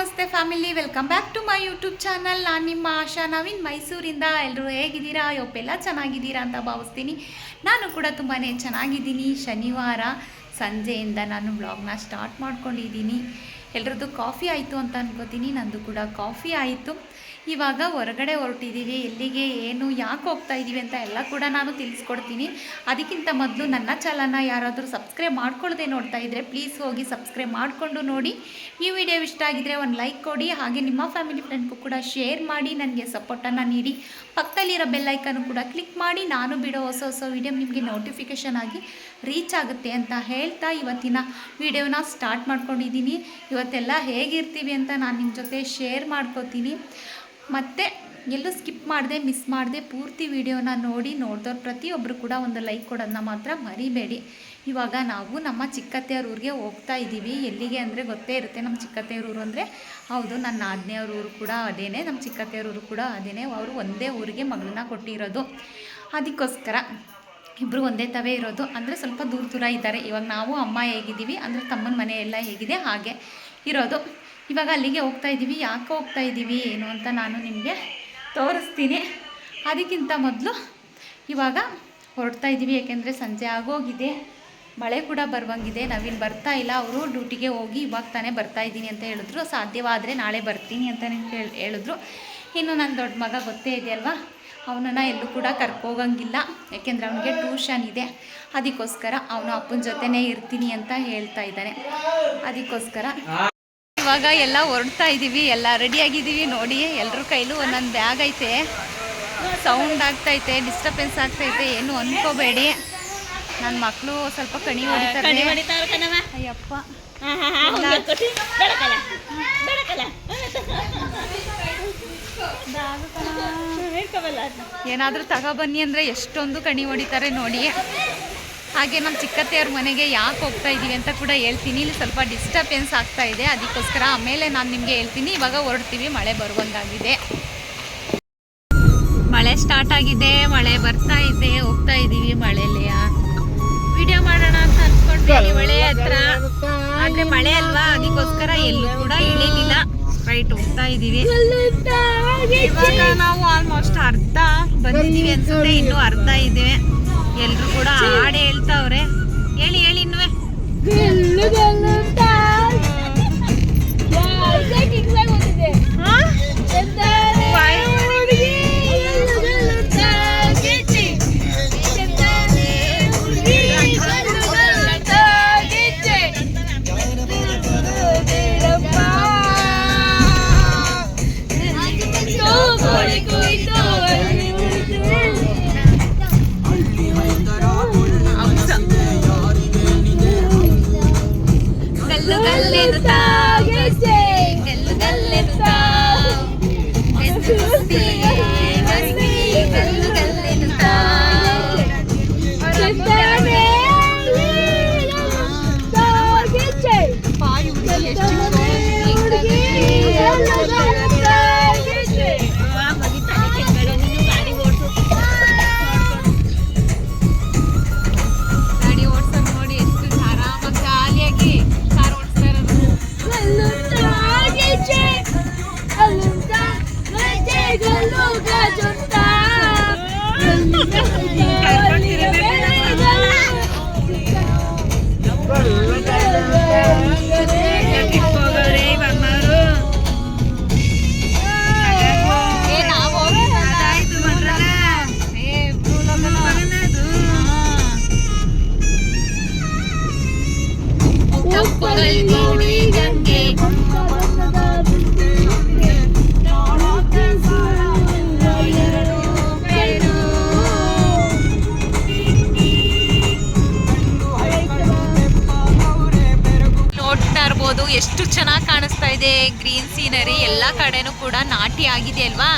ನಮಸ್ತೆ family welcome back to my YouTube channel ನಾನು ನಿಮ್ಮ ಆಶಾ ನವೀನ್, ಮೈಸೂರಿಂದ ಎಲ್ಲರೂ ಹೇಗಿದ್ದೀರಾ? ಯೊಪ್ಪೆಲ್ಲ ಚೆನ್ನಾಗಿದ್ದೀರಾ ಅಂತ ಭಾವಿಸ್ತೀನಿ. ನಾನು ಕೂಡ ತುಂಬಾ ಚೆನ್ನಾಗಿದ್ದೀನಿ. ಶನಿವಾರ ಸಂಜೆಯಿಂದ ನಾನು ಬ್ಲಾಗ್ನ ಸ್ಟಾರ್ಟ್ ಮಾಡ್ಕೊಂಡಿದ್ದೀನಿ. ಎಲ್ರದ್ದು ಕಾಫಿ ಆಯಿತು ಅಂತ ಅನ್ಕೋತೀನಿ. ನಂದು ಕೂಡ ಕಾಫಿ ಆಯಿತು. ಇವಾಗ ಹೊರಗಡೆ ಹೊರಟಿದ್ದೀವಿ, ಎಲ್ಲಿಗೆ, ಏನು, ಯಾಕೆ ಹೋಗ್ತಾ ಇದ್ದೀವಿ ಅಂತ ಎಲ್ಲ ಕೂಡ ನಾನು ತಿಳಿಸ್ಕೊಡ್ತೀನಿ. ಅದಕ್ಕಿಂತ ಮೊದಲು ನನ್ನ ಚಾನಲ್ನ ಯಾರಾದರೂ ಸಬ್ಸ್ಕ್ರೈಬ್ ಮಾಡ್ಕೊಳ್ಳದೆ ನೋಡ್ತಾ ಇದ್ದರೆ ಪ್ಲೀಸ್ ಹೋಗಿ ಸಬ್ಸ್ಕ್ರೈಬ್ ಮಾಡಿಕೊಂಡು ನೋಡಿ. ಈ ವಿಡಿಯೋ ಇಷ್ಟ ಆಗಿದ್ರೆ ಒಂದು ಲೈಕ್ ಕೊಡಿ, ಹಾಗೆ ನಿಮ್ಮ ಫ್ಯಾಮಿಲಿ ಫ್ರೆಂಡ್ಗೂ ಕೂಡ ಶೇರ್ ಮಾಡಿ, ನನಗೆ ಸಪೋರ್ಟನ್ನು ನೀಡಿ. ಪಕ್ಕದಲ್ಲಿರೋ ಬೆಲ್ಲೈಕನ್ನು ಕೂಡ ಕ್ಲಿಕ್ ಮಾಡಿ, ನಾನು ಬಿಡೋ ಹೊಸ ಹೊಸ ವಿಡಿಯೋ ನಿಮಗೆ ನೋಟಿಫಿಕೇಷನ್ ಆಗಿ ರೀಚ್ ಆಗುತ್ತೆ ಅಂತ ಹೇಳ್ತಾ ಇವತ್ತಿನ ವಿಡಿಯೋನ ಸ್ಟಾರ್ಟ್ ಮಾಡ್ಕೊಂಡಿದ್ದೀನಿ. ಇವತ್ತೆಲ್ಲ ಹೇಗಿರ್ತೀವಿ ಅಂತ ನಾನು ನಿಮ್ಮ ಜೊತೆ ಶೇರ್ ಮಾಡ್ಕೋತೀನಿ. ಮತ್ತು ಎಲ್ಲೂ ಸ್ಕಿಪ್ ಮಾಡದೆ ಮಿಸ್ ಮಾಡದೆ, ಪೂರ್ತಿ ವಿಡಿಯೋನ ನೋಡಿ ನೋಡಿದವ್ರು ಪ್ರತಿಯೊಬ್ಬರು ಕೂಡ ಒಂದು ಲೈಕ್ ಕೊಡೋದನ್ನ ಮಾತ್ರ ಮರಿಬೇಡಿ. ಇವಾಗ ನಾವು ನಮ್ಮ ಊರಿಗೆ ಹೋಗ್ತಾ ಇದ್ದೀವಿ. ಎಲ್ಲಿಗೆ ಅಂದರೆ ಗೊತ್ತೇ ಇರುತ್ತೆ ನಮ್ಮ ಊರು ಅಂದರೆ. ಹೌದು, ನನ್ನ ಆಜ್ಞೆಯವ್ರ ಊರು ಕೂಡ ಅದೇನೇ, ನಮ್ಮ ಊರು ಕೂಡ ಅದೇನೇ. ಅವರು ಒಂದೇ ಊರಿಗೆ ಮಗಳನ್ನ ಕೊಟ್ಟಿರೋದು. ಅದಕ್ಕೋಸ್ಕರ ಇಬ್ಬರು ಒಂದೇ ತವೇ ಇರೋದು. ಅಂದರೆ ಸ್ವಲ್ಪ ದೂರ ದೂರ ಇದ್ದಾರೆ. ಇವಾಗ ನಾವು ಅಮ್ಮ ಹೇಗಿದ್ದೀವಿ ಅಂದರೆ ತಮ್ಮನ ಮನೆ ಎಲ್ಲ ಹೇಗಿದೆ, ಹಾಗೆ ಇರೋದು. ಇವಾಗ ಅಲ್ಲಿಗೆ ಹೋಗ್ತಾ ಇದ್ದೀವಿ. ಯಾಕೆ ಹೋಗ್ತಾ ಇದ್ದೀವಿ ಏನು ಅಂತ ನಾನು ನಿಮಗೆ ತೋರಿಸ್ತೀನಿ. ಅದಕ್ಕಿಂತ ಮೊದಲು ಇವಾಗ ಹೊರಡ್ತಾ ಇದ್ದೀವಿ. ಯಾಕೆಂದರೆ ಸಂಜೆ ಆಗೋಗಿದೆ. ಮಳೆ ಕೂಡ ಬರುವಂಗಿದೆ. ನಾವಿಲ್ಲಿ ಬರ್ತಾ ಇಲ್ಲ. ಅವರು ಡ್ಯೂಟಿಗೆ ಹೋಗಿ ಇವಾಗ ತಾನೇ ಬರ್ತಾ ಇದ್ದೀನಿ ಅಂತ ಹೇಳಿದ್ರು. ಸಾಧ್ಯವಾದರೆ ನಾಳೆ ಬರ್ತೀನಿ ಅಂತ ಹೇಳಿ ಹೇಳಿದ್ರು. ಇನ್ನು ನನ್ನ ದೊಡ್ಡ ಮಗ ಗೊತ್ತೇ ಇದೆಯಲ್ವಾ? ಅವನನ್ನು ಎಲ್ಲೂ ಕೂಡ ಕರ್ಕೋಗಂಗಿಲ್ಲ. ಯಾಕೆಂದರೆ ಅವನಿಗೆ ಟ್ಯೂಷನ್ ಇದೆ. ಅದಕ್ಕೋಸ್ಕರ ಅವನು ಅಪ್ಪನ ಜೊತೆನೇ ಇರ್ತೀನಿ ಅಂತ ಹೇಳ್ತಾ ಇದ್ದಾನೆ. ಅದಕ್ಕೋಸ್ಕರ ಇವಾಗ ಎಲ್ಲ ಹೊರಡ್ತಾ ಇದ್ದೀವಿ ಎಲ್ಲ ರೆಡಿಯಾಗಿದ್ದೀವಿ ನೋಡಿ ಎಲ್ಲರ ಕೈಲೂ ಒಂದೊಂದು ಬ್ಯಾಗ್ ಐತೆ. ಸೌಂಡ್ ಆಗ್ತೈತೆ ಡಿಸ್ಟರ್ಬೆನ್ಸ್ ಆಗ್ತೈತೆ ಏನು ಅನ್ಕೋಬೇಡಿ. ನನ್ನ ಮಕ್ಕಳು ಸ್ವಲ್ಪ ಕಣಿ ಹೊಡಿತಾರೆ. ಅಯ್ಯಪ್ಪ. ಏನಾದರೂ ತಗೊಬನ್ನಿ ಅಂದರೆ ಎಷ್ಟೊಂದು ಕಣಿ ಹೊಡಿತಾರೆ ನೋಡಿ ಹಾಗೆ ನಮ್ಮ ಚಿಕ್ಕತ್ತೆಯವ್ರ ಮನೆಗೆ ಯಾಕೆ ಹೋಗ್ತಾ ಇದ್ದೀವಿ ಅಂತ ಕೂಡ ಹೇಳ್ತೀನಿ. ಇಲ್ಲಿ ಸ್ವಲ್ಪ ಡಿಸ್ಟರ್ಬೆನ್ಸ್ ಆಗ್ತಾ ಇದೆ. ಅದಕ್ಕೋಸ್ಕರ ಆಮೇಲೆ ನಾನು ನಿಮಗೆ ಹೇಳ್ತೀನಿ. ಇವಾಗ ಹೊರಡ್ತೀವಿ. ಮಳೆ ಬರುವಂಗಾಗಿದೆ ಮಳೆ ಸ್ಟಾರ್ಟ್ ಆಗಿದೆ. ಮಳೆ ಬರ್ತಾ ಇದೆ. ಹೋಗ್ತಾ ಇದ್ದೀವಿ ಮಳೆಯಲ್ಲಿ. ವಿಡಿಯೋ ಮಾಡೋಣ ಅಂತ ಅನ್ಕೊಂಡ್ವಿ. ಮಳೆ ಹತ್ರ. ಆದರೆ ಮಳೆ ಅಲ್ವಾ? ಅದಕ್ಕೋಸ್ಕರ ಎಲ್ಲೂ ಕೂಡ ಇಳಿಲಿಲ್ಲ. ರೈಟ್ ಹೋಗ್ತಾ ಇದ್ದೀವಿ. ಇವಾಗ ನಾವು ಆಲ್ಮೋಸ್ಟ್ ಅರ್ಧ ಬಂದಿದ್ದೀವಿ ಅನ್ಸುತ್ತೆ. ಇನ್ನು ಅರ್ಧ ಇದೆ. ಎಲ್ರು ಕೂಡ ಹಾಡು ಹೇಳ್ತಾವ್ರೆ. ಹೇಳಿ ಹೇಳಿ ಇನ್ನುವೆ. the time. ಕಡೆನೂ ಕೂಡ ನಾಟಿ ಆಗಿದೆ ಅಲ್ವಾ?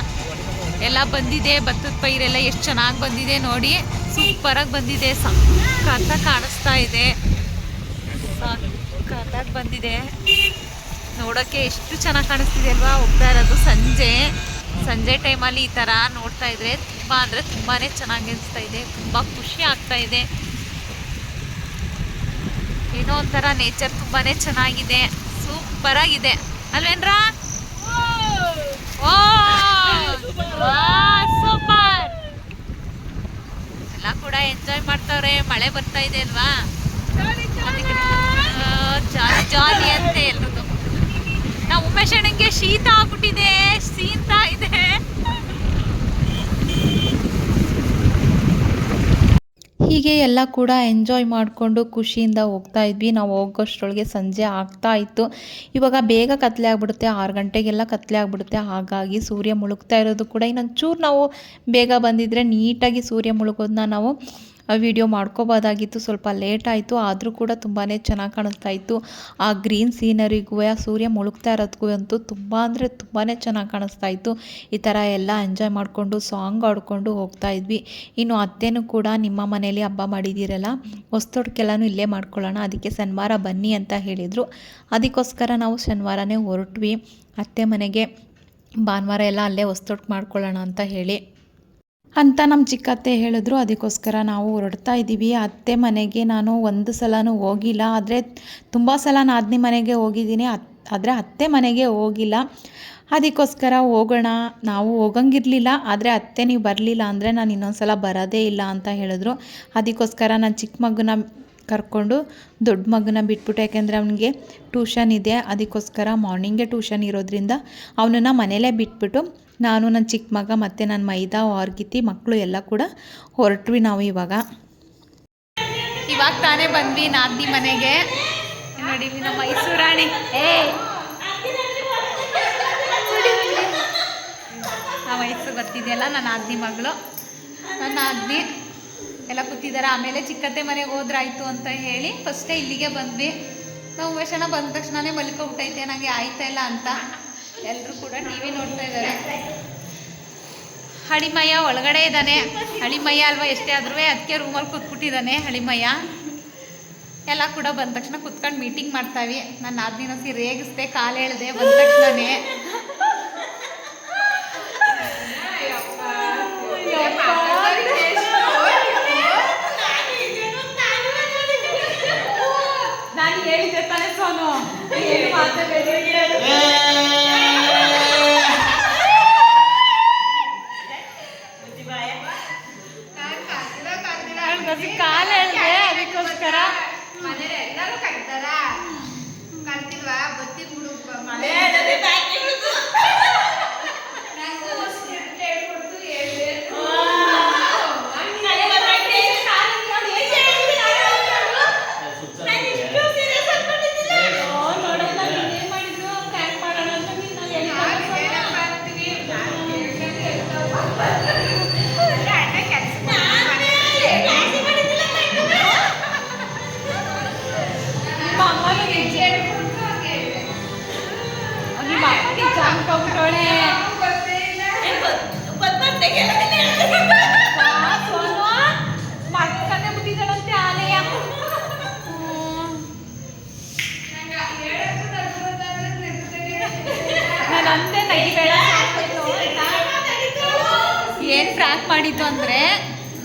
ಎಲ್ಲ ಬಂದಿದೆ, ಭತ್ತದ ಪೈರೆಲ್ಲ ಎಷ್ಟು ಚೆನ್ನಾಗಿ ಬಂದಿದೆ ನೋಡಿ. ಸೂಪರಾಗಿ ಬಂದಿದೆ. ಸಖತ್ತಾಗಿ ಕಾಣಿಸ್ತಾ ಇದೆ. ಸಖತ್ತಾಗಿ ಬಂದಿದೆ. ನೋಡೋಕ್ಕೆ ಎಷ್ಟು ಚೆನ್ನಾಗಿ ಕಾಣಿಸ್ತಿದೆ ಅಲ್ವಾ? ಹೋಗ್ತಾ ಇರೋದು ಸಂಜೆ. ಸಂಜೆ ಟೈಮಲ್ಲಿ ಈ ಥರ ನೋಡ್ತಾ ಇದ್ರೆ ತುಂಬ ಅಂದರೆ ತುಂಬಾ ಚೆನ್ನಾಗಿ ಅನಿಸ್ತಾ ಇದೆ. ತುಂಬ ಖುಷಿ ಆಗ್ತಾ ಇದೆ. ಏನೋ ಒಂಥರ ನೇಚರ್ ತುಂಬಾ ಚೆನ್ನಾಗಿದೆ. ಸೂಪರಾಗಿದೆ ಅಲ್ವೇನ್ರಾ ಸೂಪರ್ ಎಲ್ಲ ಕೂಡ ಎಂಜಾಯ್ ಮಾಡ್ತಾವ್ರೆ ಮಳೆ ಬರ್ತಾ ಇದೆ ಅಲ್ವಾ? ಜಾಲಿ ಜಾಲಿ ಅಂತ ಎಲ್ರಿಗೂ ನಾವು ಉಮೇಶ್ ಅಣ್ಣಂಗೆ ಶೀತ ಆಗ್ಬಿಟ್ಟಿದೆ ಶೀತ ಇದೆ. ಹೀಗೆ ಎಲ್ಲ ಕೂಡ ಎಂಜಾಯ್ ಮಾಡಿಕೊಂಡು ಖುಷಿಯಿಂದ ಹೋಗ್ತಾ ಇದ್ವಿ. ನಾವು ಹೋಗೋಷ್ಟರೊಳಗೆ ಸಂಜೆ ಆಗ್ತಾ ಇತ್ತು. ಇವಾಗ ಬೇಗ ಕತ್ಲೆ ಆಗ್ಬಿಡುತ್ತೆ. ಆರು ಗಂಟೆಗೆಲ್ಲ ಕತ್ಲೆ ಆಗ್ಬಿಡುತ್ತೆ. ಹಾಗಾಗಿ ಸೂರ್ಯ ಮುಳುಗ್ತಾ ಇರೋದು ಕೂಡ ಇನ್ನೊಂಚೂರು ನಾವು ಬೇಗ ಬಂದಿದ್ದರೆ ನೀಟಾಗಿ ಸೂರ್ಯ ಮುಳುಗೋದನ್ನ ನಾವು ವಿಡಿಯೋ ಮಾಡ್ಕೋಬೋದಾಗಿತ್ತು. ಸ್ವಲ್ಪ ಲೇಟ್ ಆಯಿತು. ಆದರೂ ಕೂಡ ತುಂಬಾ ಚೆನ್ನಾಗಿ ಕಾಣಿಸ್ತಾ ಇತ್ತು. ಆ ಗ್ರೀನ್ ಸೀನರಿಗೂ ಆ ಸೂರ್ಯ ಮುಳುಗ್ತಾ ಇರೋದಕ್ಕೂ ಅಂತೂ ತುಂಬ ಅಂದರೆ ತುಂಬಾ ಚೆನ್ನಾಗಿ ಕಾಣಿಸ್ತಾ ಇತ್ತು. ಈ ಥರ ಎಲ್ಲ ಎಂಜಾಯ್ ಮಾಡಿಕೊಂಡು ಸಾಂಗ್ ಆಡಿಕೊಂಡು ಹೋಗ್ತಾ ಇದ್ವಿ. ಇನ್ನು ಅತ್ತೆನೂ ಕೂಡ ನಿಮ್ಮ ಮನೆಯಲ್ಲಿ ಹಬ್ಬ ಮಾಡಿದ್ದೀರಲ್ಲ ಹೊಸ್ತೊಡ್ಕೆಲ್ಲನೂ ಇಲ್ಲೇ ಮಾಡ್ಕೊಳ್ಳೋಣ, ಅದಕ್ಕೆ ಶನಿವಾರ ಬನ್ನಿ ಅಂತ ಹೇಳಿದರು. ಅದಕ್ಕೋಸ್ಕರ ನಾವು ಶನಿವಾರನೇ ಹೊರಟ್ವಿ. ಅತ್ತೆ ಮನೆಗೆ, ಭಾನುವಾರ ಎಲ್ಲ ಅಲ್ಲೇ ಹೊಸ್ತೊಟ್ಟು ಮಾಡ್ಕೊಳ್ಳೋಣ ಅಂತ ಹೇಳಿ. ಅಂತ ನಮ್ಮ ಚಿಕ್ಕತ್ತೆ ಹೇಳಿದ್ರು. ಅದಕ್ಕೋಸ್ಕರ ನಾವು ಹೊರಡ್ತಾ ಇದ್ದೀವಿ. ಅತ್ತೆ ಮನೆಗೆ ನಾನು ಒಂದು ಸಲನೂ ಹೋಗಿಲ್ಲ. ಆದರೆ ತುಂಬ ಸಲ ನಾದಿನಿ ಮನೆಗೆ ಹೋಗಿದ್ದೀನಿ. ಅತ್, ಆದರೆ ಅತ್ತೆ ಮನೆಗೆ ಹೋಗಿಲ್ಲ. ಅದಕ್ಕೋಸ್ಕರ ಹೋಗೋಣ. ನಾವು ಹೋಗಂಗಿರಲಿಲ್ಲ. ಆದರೆ ಅತ್ತೆ ನೀವು ಬರಲಿಲ್ಲ ಅಂದರೆ ನಾನು ಇನ್ನೊಂದು ಸಲ ಬರೋದೇ ಇಲ್ಲ ಅಂತ ಹೇಳಿದ್ರು. ಅದಕ್ಕೋಸ್ಕರ ನಾನು ಚಿಕ್ಕ ಮಗನ ಕರ್ಕೊಂಡು ದೊಡ್ಡ ಮಗನ ಬಿಟ್ಬಿಟ್ಟು, ಯಾಕೆಂದರೆ ಅವನಿಗೆ ಟ್ಯೂಷನ್ ಇದೆ, ಅದಕ್ಕೋಸ್ಕರ ಮಾರ್ನಿಂಗೇ ಟ್ಯೂಷನ್ ಇರೋದ್ರಿಂದ ಅವನನ್ನು ಮನೇಲೇ ಬಿಟ್ಬಿಟ್ಟು ನಾನು ನನ್ನ ಚಿಕ್ಕ ಮಗ ಮತ್ತು ನನ್ನ ಮೈದಾ ವಾರ್ಗಿತಿ ಮಕ್ಕಳು ಎಲ್ಲ ಕೂಡ ಹೊರಟ್ವಿ ನಾವು ಇವಾಗ. ಇವಾಗ ತಾನೇ ಬಂದ್ವಿ ನಾದಿ ಮನೆಗೆ. ನೋಡಿ ನಮ್ಮ ಮೈಸೂರಾಣಿ ಏ! ಮೈಸೂರು ಬರ್ತಿದೆಯಲ್ಲ, ನನ್ನ ಆದ್ನಿ ಮಗಳು. ನನ್ನ ಆದ್ನಿ ಎಲ್ಲ ಕೂತಿದ್ದಾರೆ ಆಮೇಲೆ ಚಿಕ್ಕತ್ತೆ ಮನೆಗೆ ಹೋದ್ರಾಯ್ತು ಅಂತ ಹೇಳಿ ಫಸ್ಟೇ ಇಲ್ಲಿಗೆ ಬಂದ್ವಿ. ನಾವು ಉಮೇಶಣ್ಣ ಬಂದ ತಕ್ಷಣನೇ ಮಲ್ಕೊಬಿಟ್ಟೈತೆ ನನಗೆ ಆಯ್ತಾ ಇಲ್ಲ ಅಂತ. ಎಲ್ಲರೂ ಕೂಡ ಟಿ ವಿ ನೋಡ್ತಾ ಇದ್ದಾರೆ. ಹಳಿಮಯ್ಯ ಒಳಗಡೆ ಇದ್ದಾನೆ. ಹಳಿಮಯ್ಯ ಅಲ್ವಾ, ಎಷ್ಟೇ ಆದ್ರೂ ಅದಕ್ಕೆ ರೂಮಲ್ಲಿ ಕೂತ್ಬಿಟ್ಟಿದ್ದಾನೆ ಹಳಿಮಯ್ಯ. ಎಲ್ಲ ಕೂಡ ಬಂದ ತಕ್ಷಣ ಕುತ್ಕೊಂಡು ಮೀಟಿಂಗ್ ಮಾಡ್ತಾವಿ ನಾನು ಆದ್ನಿನ ಸಿ ರೇಗಿಸ್ದೆ ಕಾಲು ಹೇಳಿದೆ ಬಂದ ತಕ್ಷಣನೇ. ಹೇಳಿದ್ದೆ ತಾನೇ ಸೋನು ಏನು ಮಾಡಿದ್ದು ಅಂದ್ರೆ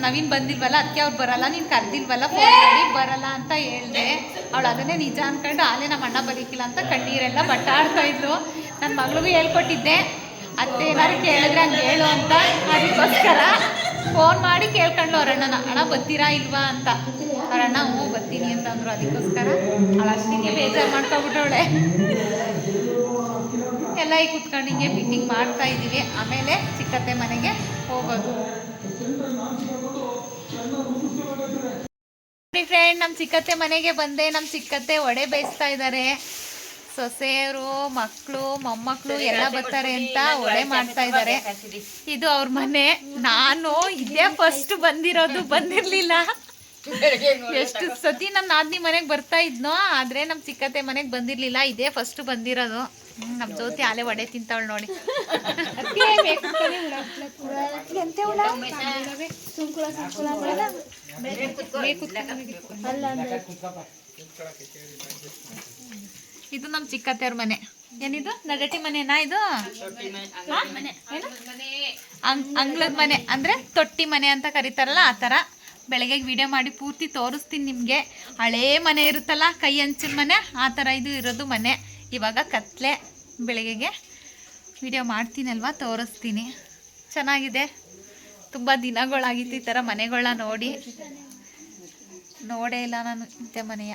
ನವೀನ್ ಬಂದಿಲ್ವಲ್ಲ ಅದಕ್ಕೆ ಅವ್ರು ಬರಲ್ಲ, ನೀನು ಕರೆದಿಲ್ವಲ್ಲ ಫೋನ್ ಮಾಡಿ ಬರಲ್ಲ ಅಂತ ಹೇಳ್ದೆ. ಅವಳು ಅದನ್ನೇ ನಿಜ ಅನ್ಕೊಂಡು ಆಲೇ ನಮ್ಮ ಅಣ್ಣ ಬರೀಕಿಲ್ಲ ಅಂತ ಕಣ್ಣೀರೆಲ್ಲ ಬಟ್ಟ ಆಡ್ತಾ ಇದ್ಲು. ನನ್ನ ಮಗಳಿಗೂ ಹೇಳ್ಕೊಟ್ಟಿದ್ದೆ. ಅತ್ತೆ ಏನಾದ್ರು ಕೇಳಿದ್ರೆ ಹಂಗೆ ಹೇಳು ಅಂತ. ಅದಕ್ಕೋಸ್ಕರ ಫೋನ್ ಮಾಡಿ ಕೇಳ್ಕೊಂಡು ಅವ್ರ ಅಣ್ಣನ ಅಣ್ಣ, ಬರ್ತೀರಾ ಇಲ್ವಾ ಅಂತ. ಅವ್ರ ಅಣ್ಣ ಹ್ಞೂ, ಬರ್ತೀನಿ ಅಂತ ಅಂದ್ರು. ಅದಕ್ಕೋಸ್ಕರ ಅವಳು ಅಷ್ಟಿಗೆ ಬೇಜಾರು ಮಾಡ್ಕೊಬಿಟ್ಟವಳೆ. ಎಲ್ಲ ಈ ಕುತ್ಕೊಂಡು ಹಿಂಗೆ ಮೀಟಿಂಗ್ ಮಾಡ್ತಾ ಇದ್ದೀವಿ. ಆಮೇಲೆ ಚಿಕ್ಕತ್ತೆ ಮನೆಗೆ ಹೋಗೋದು. ಫ್ರೆಂಡ್ ನಮ್ಮ ಚಿಕ್ಕತ್ತೆ ಮನೆಗೆ ಬಂದೆ. ನಮ್ಮ ಚಿಕ್ಕತ್ತೆ ಒಡೆ ಬೇಯಿಸ್ತಾ ಇದ್ದಾರೆ. ಸೊಸೆಯರು ಮಕ್ಕಳು ಮೊಮ್ಮಕ್ಕಳು ಎಲ್ಲ ಬರ್ತಾರೆ ಅಂತ ಒಡೆ ಮಾಡ್ತಾ ಇದ್ದಾರೆ. ಇದು ಅವ್ರ ಮನೆ. ನಾನು ಇದೇ ಫಸ್ಟ್ ಬಂದಿರೋದು. ಬಂದಿರ್ಲಿಲ್ಲ. ಎಷ್ಟು ಸತಿ ನಮ್ಮ ನಾದ್ನಿ ಮನೆಗೆ ಬರ್ತಾ ಇದ್ನೋ ಆದ್ರೆ ನಮ್ಮ ಚಿಕ್ಕತ್ತೆ ಮನೆಗೆ ಬಂದಿರ್ಲಿಲ್ಲ. ಇದೇ ಫಸ್ಟ್ ಬಂದಿರೋದು. ಹ್ಮ್, ಜ್ಯೋತಿ ಆಲೆ ಒಡೆ ತಿಂತಾವಳು ನೋಡಿ? ಇದು ನಮ್ಮ ಚಿಕ್ಕತ್ತೆಯವ್ರ ಮನೆ. ಏನಿದು? ನಡಟಿ ಮನೆನಾ ಇದು? ಅಂಗ್ಲದ ಮನೆ. ಅಂದ್ರೆ ತೊಟ್ಟಿ ಮನೆ ಅಂತ ಕರೀತಾರಲ್ಲ ಆ ಥರ ಬೆಳಗ್ಗೆ ವಿಡಿಯೋ ಮಾಡಿ ಪೂರ್ತಿ ತೋರಿಸ್ತೀನಿ ನಿಮಗೆ. ಹಳೇ ಮನೆ ಇರುತ್ತಲ್ಲ ಕೈ ಹಂಚಿನ ಮನೆ ಆ ಥರ ಇದು ಇರೋದು ಮನೆ. ಇವಾಗ ಕತ್ಲೆ ಬೆಳಗ್ಗೆಗೆ ವಿಡಿಯೋ ಮಾಡ್ತೀನಲ್ವಾ? ತೋರಿಸ್ತೀನಿ. ಚೆನ್ನಾಗಿದೆ. ತುಂಬ ದಿನಗಳಾಗಿತ್ತು ಈ ಥರ ಮನೆಗಳನ್ನ ನೋಡಿ. ನೋಡೇ ಇಲ್ಲ ನಾನು ಇದ್ದೆ ಮನೆಯ.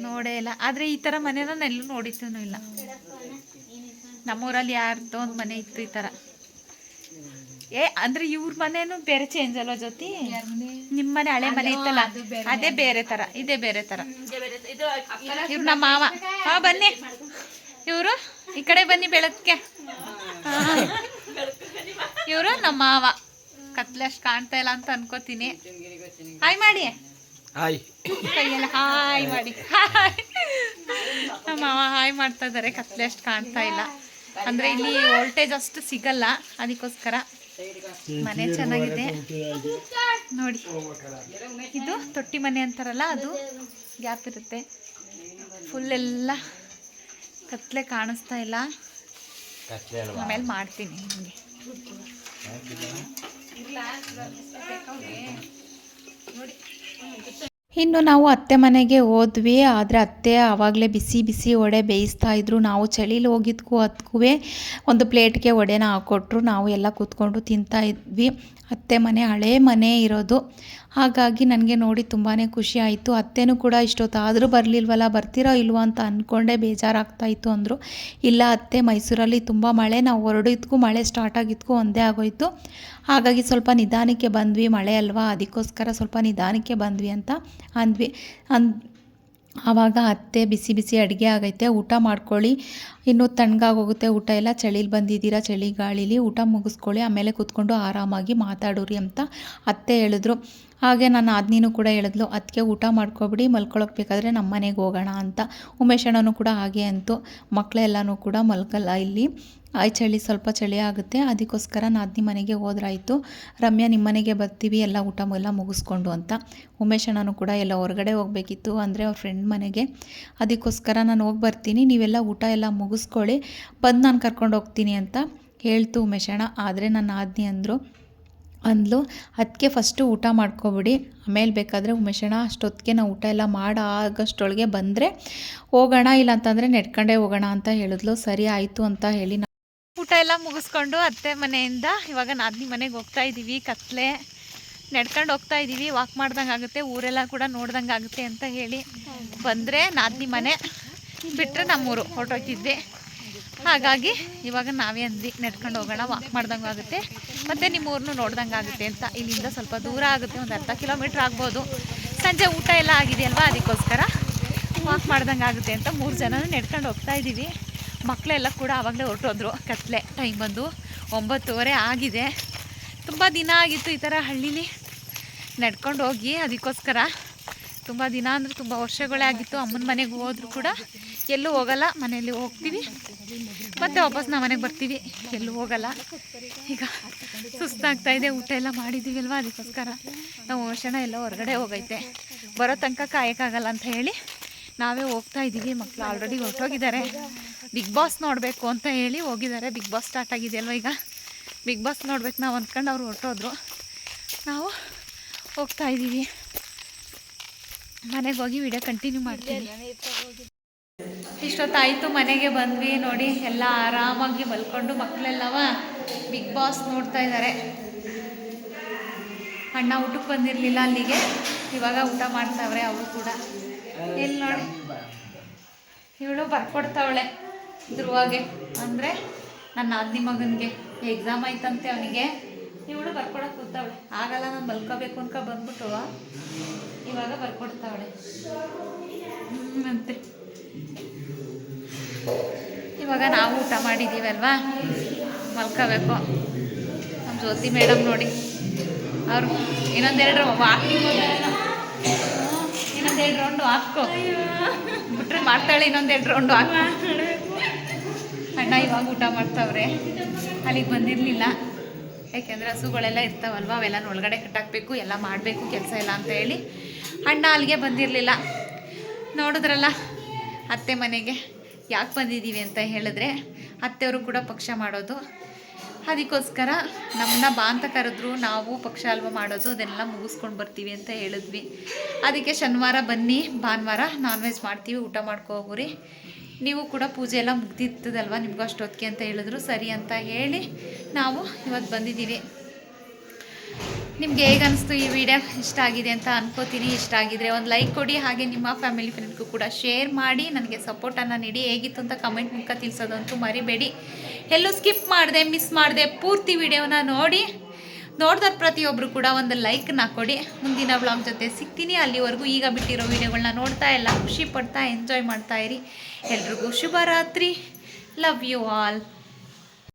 ನೋಡೇ ಇಲ್ಲ. ಆದರೆ ಈ ಥರ ಮನೆನ ನಾನು ಎಲ್ಲೂ ನೋಡಿದ್ದೂ ಇಲ್ಲ. ನಮ್ಮೂರಲ್ಲಿ ಯಾರ್ದೋ ಒಂದು ಮನೆ ಇತ್ತು ಈ ಥರ ಏ ಅಂದ್ರೆ ಇವ್ರ ಮನೇನು ಬೇರೆ ಚೇಂಜ್ ಅಲ್ವಾ ಜೊತೆ ನಿಮ್ಮ ಮನೆ ಹಳೆ ಮನೆ ಇತ್ತಲ್ಲ? ಅದೇ ಬೇರೆ ತರ ಇದೇ ಬೇರೆ ತರ. ಇವ್ರು ನಮ್ಮ ಮಾವ. ಹಾ ಬನ್ನಿ. ಇವರು? ಈ ಕಡೆ ಬನ್ನಿ ಬೆಳಕ್ಕೆ ಇವರು ನಮ್ಮ ಮಾವ. ಕತ್ಲೆ ಅಷ್ಟು ಕಾಣ್ತಾ ಇಲ್ಲ ಅಂತ ಅನ್ಕೋತೀನಿ. ಹಾಯ್ ಮಾಡಿ. ಹಾಯ್ ಕೈಯೆಲ್ಲ ಹಾಯ್ ಮಾಡಿ. ಹಾಯ್ ನಮ್ಮ ಮಾವ ಹಾಯ್ ಮಾಡ್ತಾ ಇದ್ದಾರೆ ಕತ್ಲೆ ಅಷ್ಟು ಕಾಣ್ತಾ ಇಲ್ಲ. ಅಂದ್ರೆ ಇಲ್ಲಿ ವೋಲ್ಟೇಜ್ ಅಷ್ಟು ಸಿಗಲ್ಲ. ಅದಕ್ಕೋಸ್ಕರ. ಮನೆ ಚೆನ್ನಾಗಿದೆ. ನೋಡಿ. ಇದು ತೊಟ್ಟಿ ಮನೆ ಅಂತಾರಲ್ಲ ಅದು ಗ್ಯಾಪ್ ಇರುತ್ತೆ. ಫುಲ್ ಎಲ್ಲ ಕತ್ಲೆ ಕಾಣಿಸ್ತಾ ಇಲ್ಲ. ಆಮೇಲೆ ಮಾಡ್ತೀನಿ ನಿಮಗೆ. ಇನ್ನು ನಾವು ಅತ್ತೆ ಮನೆಗೆ ಹೋದ್ವಿ, ಆದರೆ ಅತ್ತೆ ಆವಾಗಲೇ ಬಿಸಿ ಬಿಸಿ ವಡೆ ಬೇಯಿಸ್ತಾ ಇದ್ರು. ನಾವು ಚಳಿಲಿ ಹೋಗಿದ್ಕೂ ಅದಕ್ಕೂ ಒಂದು ಪ್ಲೇಟ್ಗೆ ವಡೆನ ಹಾಕ್ಕೊಟ್ರು ನಾವು ಎಲ್ಲ ಕೂತ್ಕೊಂಡು ತಿಂತಾ ಇದ್ವಿ. ಅತ್ತೆ ಮನೆ ಹಳೇ ಮನೆ ಇರೋದು. ಹಾಗಾಗಿ ನನಗೆ ನೋಡಿ ತುಂಬಾ ಖುಷಿ ಆಯಿತು. ಅತ್ತೆನೂ ಕೂಡ ಇಷ್ಟೊತ್ತಾದರೂ ಬರಲಿಲ್ವಲ್ಲ, ಬರ್ತೀರೋ ಇಲ್ವೋ ಅಂತ ಅಂದ್ಕೊಂಡೇ ಬೇಜಾರಾಗ್ತಾ ಇತ್ತು ಅಂದರು. ಇಲ್ಲ ಅತ್ತೆ, ಮೈಸೂರಲ್ಲಿ ತುಂಬ ಮಳೆ, ನಾವು ಹೊರಡಿದ್ಕೂ ಮಳೆ ಸ್ಟಾರ್ಟ್ ಆಗಿದ್ದಕ್ಕೂ ಒಂದೇ ಆಗೋಯಿತು. ಹಾಗಾಗಿ ಸ್ವಲ್ಪ ನಿಧಾನಕ್ಕೆ ಬಂದ್ವಿ, ಮಳೆ ಅಲ್ವಾ, ಅದಕ್ಕೋಸ್ಕರ ಸ್ವಲ್ಪ ನಿಧಾನಕ್ಕೆ ಬಂದ್ವಿ ಅಂತ ಅಂದ್ವಿ. ಅಂದ್, ಆವಾಗ ಅತ್ತೆ ಬಿಸಿ ಬಿಸಿ ಅಡುಗೆ ಆಗೈತೆ, ಊಟ ಮಾಡ್ಕೊಳ್ಳಿ. ಇನ್ನೂ ತಣ್ಣಗಾಗೋಗುತ್ತೆ ಊಟ ಎಲ್ಲ. ಚಳಿಲಿ ಬಂದಿದ್ದೀರಾ? ಚಳಿ ಗಾಳಿಲಿ ಊಟ ಮುಗಿಸ್ಕೊಳ್ಳಿ. ಆಮೇಲೆ ಕೂತ್ಕೊಂಡು ಆರಾಮಾಗಿ ಮಾತಾಡೋರಿ ಅಂತ ಅತ್ತೆ ಹೇಳಿದ್ರು. ಹಾಗೆ ನನ್ನ ಆದ್ನಿನೂ ಕೂಡ ಹೇಳಿದ್ಲು ಅದಕ್ಕೆ ಊಟ ಮಾಡ್ಕೊಬಿಡಿ ಮಲ್ಕೊಳಕ್ಕೆ ಬೇಕಾದರೆ ನಮ್ಮ ಮನೆಗೆ ಹೋಗೋಣ ಅಂತ. ಉಮೇಶಣ್ಣನೂ ಕೂಡ ಹಾಗೆ ಅಂತು. ಮಕ್ಕಳೆಲ್ಲನೂ ಕೂಡ ಮಲ್ಕಲ್ಲ ಇಲ್ಲಿ. ಆ ಚಳಿ, ಸ್ವಲ್ಪ ಚಳಿ ಆಗುತ್ತೆ. ಅದಕ್ಕೋಸ್ಕರ ನಾದ್ನಿ ಮನೆಗೆ ಹೋದ್ರಾಯಿತು. ರಮ್ಯಾ ನಿಮ್ಮ ಮನೆಗೆ ಬರ್ತೀವಿ, ಎಲ್ಲ ಊಟ ಎಲ್ಲ ಮುಗಿಸ್ಕೊಂಡು ಅಂತ. ಉಮೇಶ್ ಅಣ್ಣನೂ ಕೂಡ ಎಲ್ಲ ಹೊರಗಡೆ ಹೋಗಬೇಕಿತ್ತು ಅಂದರೆ ಅವ್ರ ಫ್ರೆಂಡ್ ಮನೆಗೆ. ಅದಕ್ಕೋಸ್ಕರ ನಾನು ಹೋಗಿ ಬರ್ತೀನಿ, ನೀವೆಲ್ಲ ಊಟ ಎಲ್ಲ ಮುಗಿಸ್ಕೊಳ್ಳಿ. ಬಂದು ನಾನು ಕರ್ಕೊಂಡು ಹೋಗ್ತೀನಿ ಅಂತ ಹೇಳ್ತು ಉಮೇಶಣ್ಣ ಆದರೆ ನನ್ನ ಆಜ್ಞೆ ಅಂದರು, ಅಂದ್ಲು ಅದಕ್ಕೆ ಫಸ್ಟು ಊಟ ಮಾಡ್ಕೊಬಿಡಿ. ಆಮೇಲೆ ಬೇಕಾದರೆ ಉಮೇಶಣ್ಣ ಅಷ್ಟೊತ್ತಿಗೆ ನಾವು ಊಟ ಎಲ್ಲ ಮಾಡಿ ಆಗಷ್ಟೊಳಗೆ ಬಂದರೆ ಹೋಗೋಣ ಇಲ್ಲ ಅಂತಂದರೆ ನೆಡ್ಕೊಂಡೇ ಹೋಗೋಣ ಅಂತ ಹೇಳಿದ್ಲು. ಸರಿ, ಆಯಿತು ಅಂತ ಹೇಳಿ ಊಟ ಎಲ್ಲ ಮುಗಿಸ್ಕೊಂಡು ಅತ್ತೆ ಮನೆಯಿಂದ, ಇವಾಗ ನಾದಿನಿ ಮನೆಗೆ ಹೋಗ್ತಾ ಇದ್ದೀವಿ ಕತ್ಲೆ ನಡ್ಕೊಂಡು ಹೋಗ್ತಾ ಇದ್ದೀವಿ ವಾಕ್ ಮಾಡ್ದಂಗೆ ಆಗುತ್ತೆ ಊರೆಲ್ಲ ಕೂಡ ನೋಡ್ದಂಗೆ ಆಗುತ್ತೆ ಅಂತ ಹೇಳಿ ಬಂದರೆ ನಾದಿನಿ ಮನೆ. ಬಿಟ್ಟರೆ ನಮ್ಮೂರು ಹೊರಟೋಗ್ತಿದ್ವಿ ಹಾಗಾಗಿ ಇವಾಗ ನಾವೇ ಅಂದ್ವಿ ನಡ್ಕೊಂಡು ಹೋಗೋಣ ವಾಕ್ ಮಾಡ್ದಂಗೆ ಆಗುತ್ತೆ. ಮತ್ತು ನಿಮ್ಮ ಊರನ್ನು ನೋಡ್ದಂಗೆ ಆಗುತ್ತೆ ಅಂತ. ಇಲ್ಲಿಂದ ಸ್ವಲ್ಪ ದೂರ ಆಗುತ್ತೆ, ಒಂದು ಅರ್ಧ ಕಿಲೋಮೀಟ್ರ್ ಆಗ್ಬೋದು. ಸಂಜೆ ಊಟ ಎಲ್ಲ ಆಗಿದೆಯಲ್ವಾ? ಅದಕ್ಕೋಸ್ಕರ ವಾಕ್ ಮಾಡ್ದಂಗೆ ಆಗುತ್ತೆ ಅಂತ ಮೂರು ಜನನೂ ನಡ್ಕೊಂಡು ಹೋಗ್ತಾ ಇದ್ದೀವಿ. ಮಕ್ಕಳೆಲ್ಲ ಕೂಡ ಆವಾಗಲೇ ಹೊರಟೋದ್ರು ಕತ್ಲೆ ಟೈಮ್ ಬಂದು ಒಂಬತ್ತುವರೆ ಆಗಿದೆ. ತುಂಬ ದಿನ ಆಗಿತ್ತು ಈ ಥರ ಹಳ್ಳೀಲಿ ನಡ್ಕೊಂಡು ಹೋಗಿ. ಅದಕ್ಕೋಸ್ಕರ ತುಂಬ ದಿನ ಅಂದರೆ ತುಂಬ ವರ್ಷಗಳೇ ಆಗಿತ್ತು. ಅಮ್ಮನ ಮನೆಗೆ ಹೋದ್ರು ಕೂಡ ಎಲ್ಲೂ ಹೋಗಲ್ಲ, ಮನೆಯಲ್ಲಿ ಹೋಗ್ತೀವಿ. ಮತ್ತೆ ವಾಪಸ್ ನಾವು ಮನೆಗೆ ಬರ್ತೀವಿ. ಎಲ್ಲೂ ಹೋಗಲ್ಲ. ಈಗ ಸುಸ್ತಾಗ್ತಾ ಇದೆ, ಊಟ ಎಲ್ಲ ಮಾಡಿದ್ದೀವಿ ಅಲ್ವಾ ಅದಕ್ಕೋಸ್ಕರ ನಾವು ವರ್ಷಣ ಎಲ್ಲ ಹೊರಗಡೆ ಹೋಗೈತೆ. ಬರೋ ತನಕ ಕಾಯೋಕ್ಕಾಗಲ್ಲ ಅಂತ ಹೇಳಿ ನಾವೇ ಹೋಗ್ತಾ ಇದ್ದೀವಿ ಮಕ್ಕಳು ಆಲ್ರೆಡಿ ಹೊರಟೋಗಿದ್ದಾರೆ. ಬಿಗ್ ಬಾಸ್ ನೋಡಬೇಕು ಅಂತ ಹೇಳಿ ಹೋಗಿದ್ದಾರೆ. ಬಿಗ್ ಬಾಸ್ ಸ್ಟಾರ್ಟ್ ಆಗಿದೆ ಅಲ್ವಾ ಈಗ? ಬಿಗ್ ಬಾಸ್ ನೋಡ್ಬೇಕು ನಾವು ಅಂದ್ಕೊಂಡು ಅವ್ರು ಹೊರಟೋದ್ರು. ನಾವು ಹೋಗ್ತಾ ಇದ್ದೀವಿ ಮನೆಗೆ ಹೋಗಿ ವಿಡಿಯೋ ಕಂಟಿನ್ಯೂ ಮಾಡ್ತೀವಿ ಇಷ್ಟೊತ್ತಾಯಿತು ಮನೆಗೆ ಬಂದ್ವಿ. ನೋಡಿ, ಎಲ್ಲ ಆರಾಮಾಗಿ ಮಲ್ಕೊಂಡು ಮಕ್ಕಳೆಲ್ಲವ ಬಿಗ್ ಬಾಸ್ ನೋಡ್ತಾ ಇದ್ದಾರೆ. ಅಣ್ಣ ಊಟಕ್ಕೆ ಬಂದಿರಲಿಲ್ಲ ಅಲ್ಲಿಗೆ. ಇವಾಗ ಊಟ ಮಾಡ್ತಾವ್ರೆ ಅವರು ಕೂಡ. ಎಲ್ಲಿ ನೋಡಿ? ಇವಳು ಬರ್ಕೊಡ್ತಾವಳೆ ಧ್ರುವಾಗೆ. ಅಂದರೆ ನನ್ನ ಆದ್ನಿ ಮಗನಿಗೆ. ಎಕ್ಸಾಮ್ ಆಯ್ತಂತೆ ಅವನಿಗೆ. ಇವಳು ಬರ್ಕೊಡಕ್ಕೆ ಕೂತಾವಳೆ. ಆಗಲ್ಲ, ನಾನು ಮಲ್ಕೋಬೇಕು ಅನ್ಕ ಬಂದ್ಬಿಟ್ಟು ಇವಾಗ ಬರ್ಕೊಡ್ತಾವಳೆ. ಹ್ಞೂ ಅಂತೆ. ಇವಾಗ ನಾವು ಊಟ ಮಾಡಿದ್ದೀವಲ್ವಾ ಮಲ್ಕೋಬೇಕು. ನಮ್ಮ ಜ್ಯೋತಿ ಮೇಡಮ್ ನೋಡಿ. ಅವರು ಇನ್ನೊಂದೆರಡು ವಾಕಿಂಗ್ ಇನ್ನೊಂದೆರಡು ರೌಂಡು ಹಾಕೋ ಬಿಟ್ರೆ ಮಾಡ್ತಾಳೆ ಇನ್ನೊಂದೆರಡು ರೌಂಡು ಹಾಕೋ ಅಣ್ಣ ಇವಾಗ ಊಟ ಮಾಡ್ತಾವ್ರೆ. ಅಲ್ಲಿಗೆ ಬಂದಿರಲಿಲ್ಲ. ಯಾಕೆಂದರೆ ಹಸುಗಳೆಲ್ಲ ಇರ್ತಾವಲ್ವ, ಅವೆಲ್ಲ ಒಳಗಡೆ ಕಟ್ಟಾಕಬೇಕು, ಎಲ್ಲ ಮಾಡಬೇಕು, ಕೆಲಸ ಎಲ್ಲ ಅಂತ ಹೇಳಿ. ಅಣ್ಣ ಅಲ್ಲಿಗೆ ಬಂದಿರಲಿಲ್ಲ. ನೋಡಿದ್ರಲ್ಲ, ಅತ್ತೆ ಮನೆಗೆ. ಯಾಕೆ ಬಂದಿದ್ದೀವಿ ಅಂತ ಹೇಳಿದ್ರೆ ಅತ್ತೆಯವರು ಕೂಡ ಪಕ್ಷ ಮಾಡೋದು. ಅದಕ್ಕೋಸ್ಕರ ನಮ್ಮನ್ನ ಬಾಂತ ಕರೆದ್ರು, ನಾವು ಪಕ್ಷ ಅಲ್ವ ಮಾಡೋದು, ಅದೆಲ್ಲ ಮುಗಿಸ್ಕೊಂಡು ಬರ್ತೀವಿ ಅಂತ ಹೇಳಿದ್ವಿ. ಅದಕ್ಕೆ ಶನಿವಾರ ಬನ್ನಿ, ಭಾನುವಾರ ನಾನ್ ವೆಜ್ ಮಾಡ್ತೀವಿ, ಊಟ ಮಾಡ್ಕೊ ಹೋಗ್ರಿ ನೀವು ಕೂಡ ಪೂಜೆ ಎಲ್ಲ ಮುಗ್ದಿರ್ತದಲ್ವ ನಿಮ್ಗೂ ಅಷ್ಟೊತ್ತಿಗೆ ಅಂತ ಹೇಳಿದ್ರು, ಸರಿ ಅಂತ ಹೇಳಿ ನಾವು ಇವತ್ತು ಬಂದಿದ್ದೀವಿ. ನಿಮ್ಗೆ ಹೇಗೆ ಅನಿಸ್ತು ಈ ವಿಡಿಯೋ ಇಷ್ಟ ಆಗಿದೆ ಅಂತ ಅನ್ಕೋತೀನಿ. ಇಷ್ಟ ಆಗಿದ್ರೆ ಒಂದು ಲೈಕ್ ಕೊಡಿ. ಹಾಗೆ ನಿಮ್ಮ ಫ್ಯಾಮಿಲಿ ಫ್ರೆಂಡ್ಗೂ ಕೂಡ ಶೇರ್ ಮಾಡಿ. ನನಗೆ ಸಪೋರ್ಟನ್ನು ನೀಡಿ. ಹೇಗಿತ್ತು ಅಂತ ಕಮೆಂಟ್ ಮೂಲಕ ತಿಳಿಸೋದಂತೂ ಮರಿಬೇಡಿ. ಎಲ್ಲೂ ಸ್ಕಿಪ್ ಮಾಡಿದೆ ಮಿಸ್ ಮಾಡಿದೆ, ಪೂರ್ತಿ ವಿಡಿಯೋನ ನೋಡಿ. ನೋಡಿದ ಪ್ರತಿಯೊಬ್ಬರು ಕೂಡ ಒಂದು ಲೈಕ್ನ ಕೊಡಿ. ಮುಂದಿನ ವ್ಲಾಗ್ ಜೊತೆ ಸಿಗ್ತೀನಿ. ಅಲ್ಲಿವರೆಗೂ ಈಗ ಬಿಟ್ಟಿರೋ ವಿಡಿಯೋಗಳನ್ನ ನೋಡ್ತಾ ಇಲ್ಲ. ಖುಷಿ ಪಡ್ತಾ ಎಂಜಾಯ್ ಮಾಡ್ತಾ ಇರಿ. ಎಲ್ರಿಗೂ ಶುಭರಾತ್ರಿ. Love you all